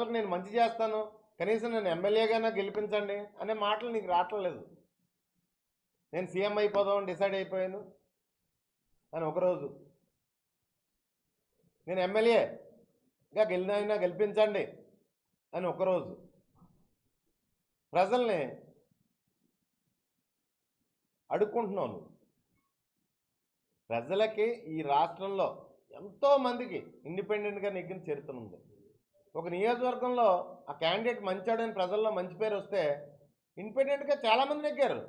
ప్రజలకు నేను మంచి చేస్తాను కనీసం నేను ఎమ్మెల్యేగానే గెలిపించండి అనే మాటలు నీకు రావట్లేదు నేను సీఎం అయిపోదాం డిసైడ్ అయిపోయాను. అని ఒకరోజు నేను ఎమ్మెల్యేగా గెలినైనా గెలిపించండి అని ఒకరోజు ప్రజల్ని అడుక్కుంటున్నావు నువ్వు ప్రజలకి ఈ రాష్ట్రంలో ఎంతో మందికి ఇండిపెండెంట్గా నెగ్గిన చరిత్ర ఉంది. ఒక నియోజకవర్గంలో ఆ క్యాండిడేట్ మంచాడని ప్రజల్లో మంచి పేరు వస్తే ఇండిపెండెంట్గా చాలామంది నెగ్గారు.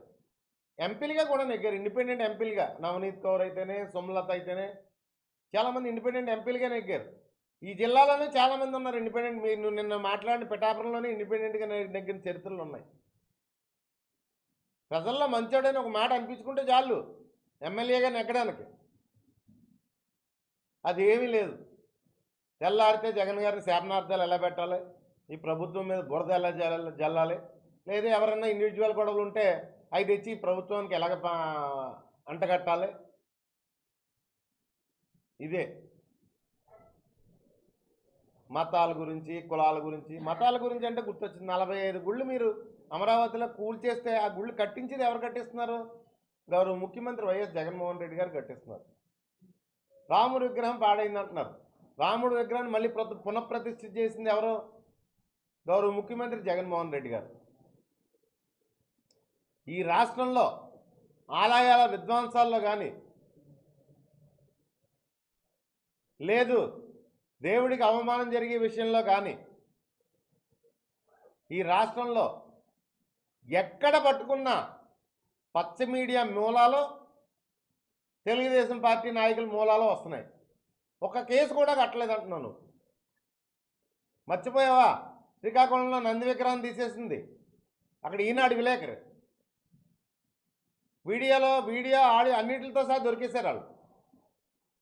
ఎంపీలుగా కూడా నెగ్గారు. ఇండిపెండెంట్ ఎంపీలుగా నవనీత్ కౌర్ అయితేనే సోమలత అయితేనే చాలామంది ఇండిపెండెంట్ ఎంపీలుగా నెగ్గారు. ఈ జిల్లాలోనే చాలామంది ఉన్నారు ఇండిపెండెంట్. మీరు నిన్న మాట్లాడిన పిఠాపురంలోనే ఇండిపెండెంట్గా నెగ్గిన చరిత్రలు ఉన్నాయి. ప్రజల్లో మంచోడని ఒక మాట అనిపించుకుంటే చాలు. ఎమ్మెల్యేగా నెగ్గడానికి అది ఏమీ లేదు. తెల్లారితే జగన్ గారిని శాపనార్థాలు ఎలా పెట్టాలి? ఈ ప్రభుత్వం మీద బురద ఎలా జల్లాలి? లేదా ఎవరన్నా ఇండివిజువల్ గొడవలు ఉంటే అవి తెచ్చి ప్రభుత్వానికి ఎలాగ అంటగట్టాలి? ఇదే. మతాల గురించి కులాల గురించి. మతాల గురించి అంటే గుర్తొచ్చింది. నలభై ఐదు గుళ్ళు మీరు అమరావతిలో కూల్చేస్తే ఆ గుళ్ళు కట్టించేది ఎవరు కట్టిస్తున్నారు? గౌరవ ముఖ్యమంత్రి వైఎస్ జగన్మోహన్ రెడ్డి గారు కట్టిస్తున్నారు. రాముడి విగ్రహం పాడైంది అంటున్నారు రాముడి విగ్రహాన్ని మళ్ళీ ప్రతి పునఃప్రతిష్ఠ చేసింది ఎవరు? గౌరవ ముఖ్యమంత్రి జగన్మోహన్ రెడ్డి గారు. ఈ రాష్ట్రంలో ఆలయాల విధ్వంసాల్లో కానీ లేదు దేవుడికి అవమానం జరిగే విషయంలో కానీ ఈ రాష్ట్రంలో ఎక్కడ పట్టుకున్నా పచ్చ మీడియా మూలాలు తెలుగుదేశం పార్టీ నాయకుల మూలాలు వస్తున్నాయి. ఒక కేసు కూడా కట్టలేదు అంటున్నాను. మర్చిపోయావా? శ్రీకాకుళంలో నంది విగ్రహం తీసేసింది. అక్కడ ఈనాడు విలేకరు. వీడియోలో వీడియో ఆడియో అన్నిటితో సహా దొరికేశారు వాళ్ళు.